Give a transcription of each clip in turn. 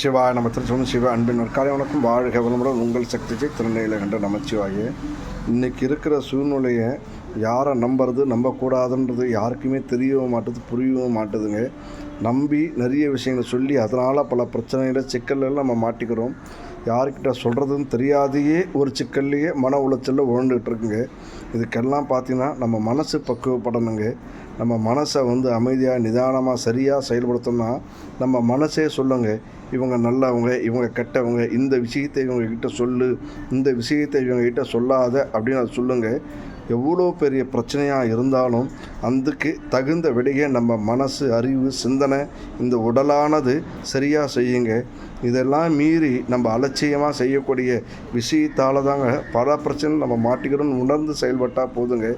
சிவாய நம்ம திருச்செவன் சிவ அன்பின் காலை வணக்கம். வாழ்க வளமுடன் உங்கள் சக்திஜை திருநெல்வேலி கண்ட நமச்சிவாயே. இன்றைக்கி இருக்கிற சூழ்நிலையை யாரை நம்புறது நம்பக்கூடாதுன்றது யாருக்குமே தெரியவும் மாட்டுது புரியவும் மாட்டுதுங்க. நம்பி நிறைய விஷயங்களை சொல்லி அதனால் பல பிரச்சனைகளை சிக்கல்கள் நம்ம மாட்டிக்கிறோம். யார்கிட்ட சொல்கிறதுன்னு தெரியாதையே ஒரு சிக்கல்லையே மன உளைச்சலில் உழண்டுகிட்டு இருக்குங்க. இதுக்கெல்லாம் பார்த்தீங்கன்னா நம்ம மனசு பக்குவப்படணுங்க. நம்ம மனசை வந்து அமைதியாக நிதானமாக சரியாக செயல்படுத்தோம்னா நம்ம மனசே சொல்லுங்க. இவங்க நல்லவங்க இவங்க கெட்டவங்க இந்த விஷயத்தை இவங்க கிட்ட சொல்லு இந்த விஷயத்தை இவங்க கிட்ட சொல்லாத அப்படின்னு அதை சொல்லுங்க. எவ்வளோ பெரிய பிரச்சனையாக இருந்தாலும் அதுக்கு தகுந்த விடையை நம்ம மனசு அறிவு சிந்தனை இந்த உடலானது சரியாக செய்யுங்க. இதெல்லாம் மீறி நம்ம அலட்சியமாக செய்யக்கூடிய விஷயத்தால் தாங்க பல பிரச்சனை நம்ம மாட்டிக்கிறோம்னு உணர்ந்து செயல்பட்டால் போதுங்க.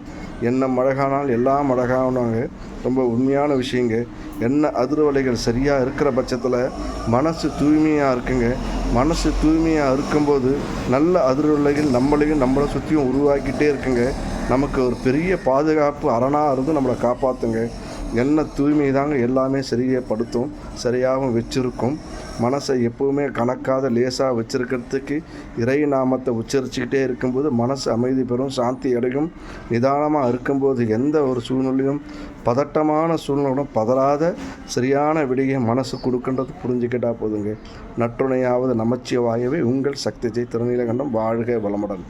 என்ன மழகானால் எல்லாம் மழகானாங்க ரொம்ப உண்மையான விஷயங்க. என்ன அதிர்வலைகள் சரியாக இருக்கிற பட்சத்தில் மனசு தூய்மையாக இருக்குங்க. மனசு தூய்மையாக இருக்கும்போது நல்ல அதிர்வலைகள் நம்மளையும் நம்மளை சுற்றியும் உருவாக்கிட்டே இருக்குங்க. நமக்கு ஒரு பெரிய பாதுகாப்பு அரணாக இருந்து நம்மளை காப்பாற்றுங்க என்ன தூய்மை தாங்க எல்லாமே சரியாகப்படுத்தும் சரியாகவும் வச்சுருக்கும். மனசை எப்போவுமே கணக்காத லேசாக வச்சுருக்கிறதுக்கு இறை நாமத்தை உச்சரிச்சுக்கிட்டே இருக்கும்போது மனசு அமைதி பெறும் சாந்தி அடையும். நிதானமாக இருக்கும்போது எந்த ஒரு சூழ்நிலையும் பதட்டமான சூழ்நிலையும் பதறாத சரியான விடையை மனசு கொடுக்கின்றது புரிஞ்சுக்கிட்டா போதுங்க. நற்றுணையாவது நமச்சிவாயவே உங்கள் சக்தி ஜெய் திருநீலகண்டம். வாழ்க வளமுடன்.